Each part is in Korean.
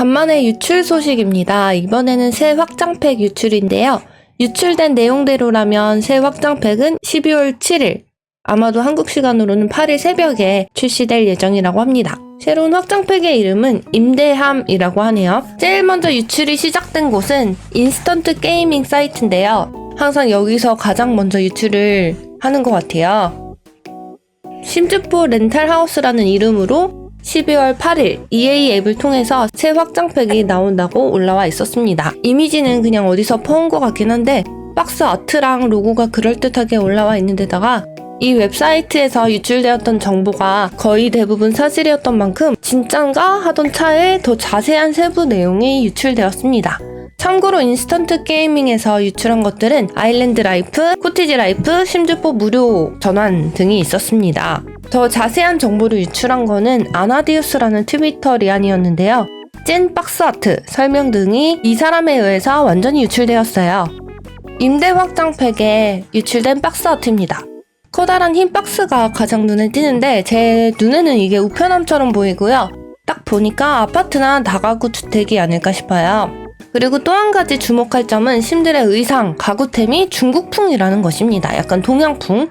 간만에 유출 소식입니다. 이번에는 새 확장팩 유출인데요. 유출된 내용대로라면 새 확장팩은 12월 7일, 아마도 한국 시간으로는 8일 새벽에 출시될 예정이라고 합니다. 새로운 확장팩의 이름은 임대함이라고 하네요. 제일 먼저 유출이 시작된 곳은 인스턴트 게이밍 사이트인데요. 항상 여기서 가장 먼저 유출을 하는 것 같아요. 심즈포 렌탈하우스라는 이름으로 12월 8일 EA 앱을 통해서 새 확장팩이 나온다고 올라와 있었습니다. 이미지는 그냥 어디서 퍼온 것 같긴 한데 박스 아트랑 로고가 그럴듯하게 올라와 있는 데다가 이 웹사이트에서 유출되었던 정보가 거의 대부분 사실이었던 만큼 진짠가 하던 차에 더 자세한 세부 내용이 유출되었습니다. 참고로 인스턴트 게이밍에서 유출한 것들은 아일랜드 라이프, 코티지 라이프, 심즈포 무료 전환 등이 있었습니다. 더 자세한 정보를 유출한 거는 아나디우스라는 트위터 리안이었는데요. 찐 박스 아트, 설명 등이 이 사람에 의해서 완전히 유출되었어요. 임대 확장팩에 유출된 박스 아트입니다. 커다란 흰 박스가 가장 눈에 띄는데 제 눈에는 이게 우편함처럼 보이고요. 딱 보니까 아파트나 다가구 주택이 아닐까 싶어요. 그리고 또 한 가지 주목할 점은 심들의 의상, 가구템이 중국풍이라는 것입니다. 약간 동양풍.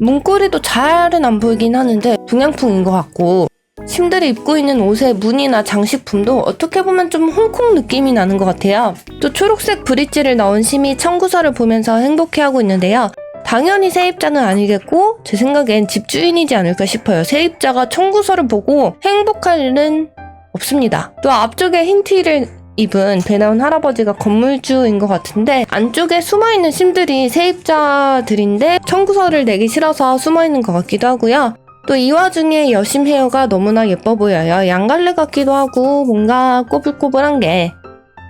문고리도 잘은 안 보이긴 하는데 동양풍인 것 같고 심들이 입고 있는 옷의 무늬나 장식품도 어떻게 보면 좀 홍콩 느낌이 나는 것 같아요. 또 초록색 브릿지를 넣은 심이 청구서를 보면서 행복해하고 있는데요. 당연히 세입자는 아니겠고 제 생각엔 집주인이지 않을까 싶어요. 세입자가 청구서를 보고 행복할 일은 없습니다. 또 앞쪽에 흰 티를 입은 배 나온 할아버지가 건물주인 것 같은데 안쪽에 숨어있는 심들이 세입자들인데 청구서를 내기 싫어서 숨어있는 것 같기도 하고요. 또 이 와중에 여심 헤어가 너무나 예뻐 보여요. 양갈래 같기도 하고 뭔가 꼬불꼬불한 게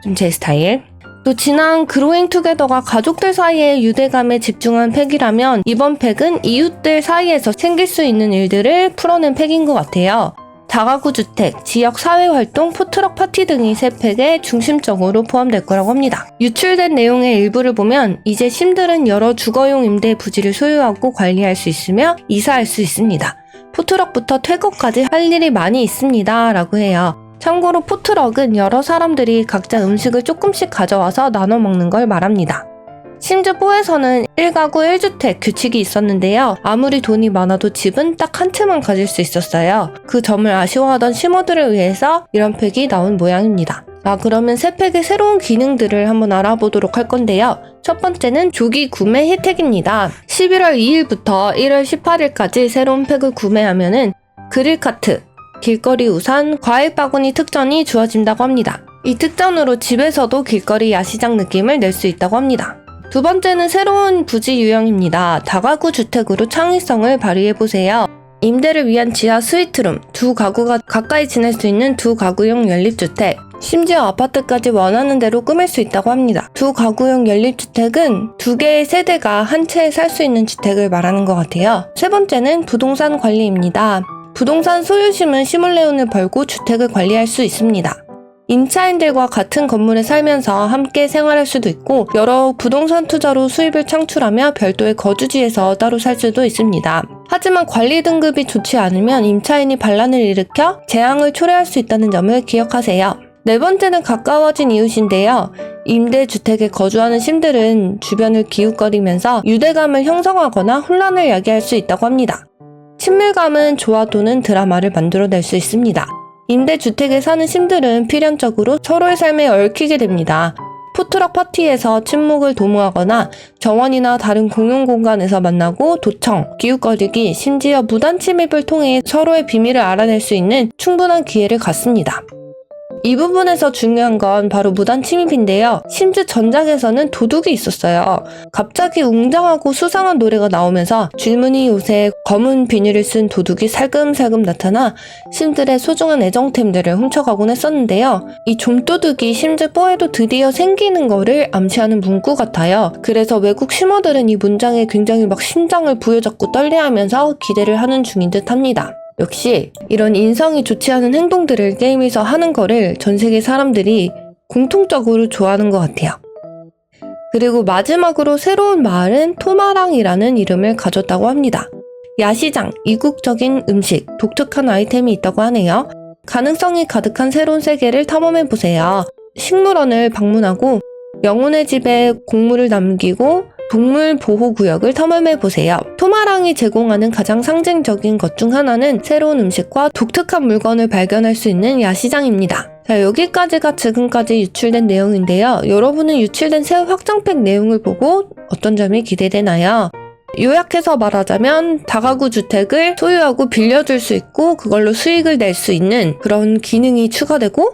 좀 제 스타일. 또 지난 그로잉 투게더가 가족들 사이의 유대감에 집중한 팩이라면 이번 팩은 이웃들 사이에서 생길 수 있는 일들을 풀어낸 팩인 것 같아요. 다가구 주택, 지역 사회활동, 포트럭 파티 등이 새 팩에 중심적으로 포함될 거라고 합니다. 유출된 내용의 일부를 보면 이제 심들은 여러 주거용 임대 부지를 소유하고 관리할 수 있으며 이사할 수 있습니다. 포트럭부터 퇴거까지 할 일이 많이 있습니다. 라고 해요. 참고로 포트럭은 여러 사람들이 각자 음식을 조금씩 가져와서 나눠 먹는 걸 말합니다. 심지어 4에서는 1가구 1주택 규칙이 있었는데요. 아무리 돈이 많아도 집은 딱 한 채만 가질 수 있었어요. 그 점을 아쉬워하던 심어들을 위해서 이런 팩이 나온 모양입니다. 아, 그러면 새 팩의 새로운 기능들을 한번 알아보도록 할 건데요. 첫 번째는 조기 구매 혜택입니다. 11월 2일부터 1월 18일까지 새로운 팩을 구매하면은 그릴 카트, 길거리 우산, 과일 바구니 특전이 주어진다고 합니다. 이 특전으로 집에서도 길거리 야시장 느낌을 낼 수 있다고 합니다. 두 번째는 새로운 부지 유형입니다. 다가구 주택으로 창의성을 발휘해보세요. 임대를 위한 지하 스위트룸, 두 가구가 가까이 지낼 수 있는 두 가구용 연립주택, 심지어 아파트까지 원하는 대로 꾸밀 수 있다고 합니다. 두 가구용 연립주택은 두 개의 세대가 한 채에 살 수 있는 주택을 말하는 것 같아요. 세 번째는 부동산 관리입니다. 부동산 소유심은 시뮬레온을 벌고 주택을 관리할 수 있습니다. 임차인들과 같은 건물에 살면서 함께 생활할 수도 있고 여러 부동산 투자로 수입을 창출하며 별도의 거주지에서 따로 살 수도 있습니다. 하지만 관리 등급이 좋지 않으면 임차인이 반란을 일으켜 재앙을 초래할 수 있다는 점을 기억하세요. 네 번째는 가까워진 이웃인데요. 임대주택에 거주하는 심들은 주변을 기웃거리면서 유대감을 형성하거나 혼란을 야기할 수 있다고 합니다. 친밀감은 조화도는 드라마를 만들어낼 수 있습니다. 임대주택에 사는 심들은 필연적으로 서로의 삶에 얽히게 됩니다. 푸트럭 파티에서 침묵을 도모하거나 정원이나 다른 공용 공간에서 만나고 도청, 기웃거리기, 심지어 무단 침입을 통해 서로의 비밀을 알아낼 수 있는 충분한 기회를 갖습니다. 이 부분에서 중요한 건 바로 무단 침입인데요. 심지어 전작에서는 도둑이 있었어요. 갑자기 웅장하고 수상한 노래가 나오면서 줄무늬 옷에 검은 비닐을 쓴 도둑이 살금살금 나타나 심들의 소중한 애정템들을 훔쳐가곤 했었는데요. 이 좀도둑이 심즈 4에도 드디어 생기는 거를 암시하는 문구 같아요. 그래서 외국 심어들은 이 문장에 굉장히 막 심장을 부여잡고 떨려하면서 기대를 하는 중인 듯 합니다. 역시 이런 인성이 좋지 않은 행동들을 게임에서 하는 거를 전 세계 사람들이 공통적으로 좋아하는 것 같아요. 그리고 마지막으로 새로운 마을은 토마랑이라는 이름을 가졌다고 합니다. 야시장, 이국적인 음식, 독특한 아이템이 있다고 하네요. 가능성이 가득한 새로운 세계를 탐험해 보세요. 식물원을 방문하고 영혼의 집에 곡물을 남기고 동물 보호 구역을 탐험해 보세요. 토마랑이 제공하는 가장 상징적인 것 중 하나는 새로운 음식과 독특한 물건을 발견할 수 있는 야시장입니다. 자, 여기까지가 지금까지 유출된 내용인데요. 여러분은 유출된 새 확장팩 내용을 보고 어떤 점이 기대되나요? 요약해서 말하자면 다가구 주택을 소유하고 빌려줄 수 있고 그걸로 수익을 낼 수 있는 그런 기능이 추가되고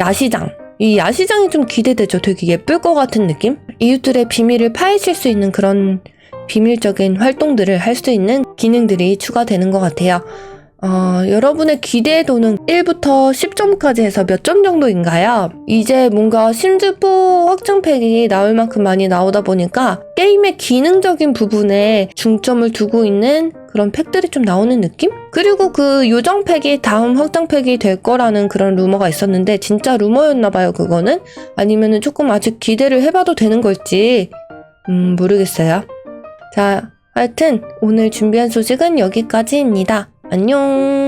야시장 이 야시장이 좀 기대되죠. 되게 예쁠 것 같은 느낌? 이웃들의 비밀을 파헤칠 수 있는 그런 비밀적인 활동들을 할 수 있는 기능들이 추가되는 것 같아요. 어, 여러분의 기대도는 1부터 10점까지 해서 몇 점 정도인가요? 이제 뭔가 심즈포 확장팩이 나올 만큼 많이 나오다 보니까 게임의 기능적인 부분에 중점을 두고 있는 그런 팩들이 좀 나오는 느낌? 그리고 그 요정팩이 다음 확장팩이 될 거라는 그런 루머가 있었는데 진짜 루머였나봐요 그거는? 아니면은 조금 아직 기대를 해봐도 되는 걸지 음 모르겠어요. 자 하여튼 오늘 준비한 소식은 여기까지입니다. 안녕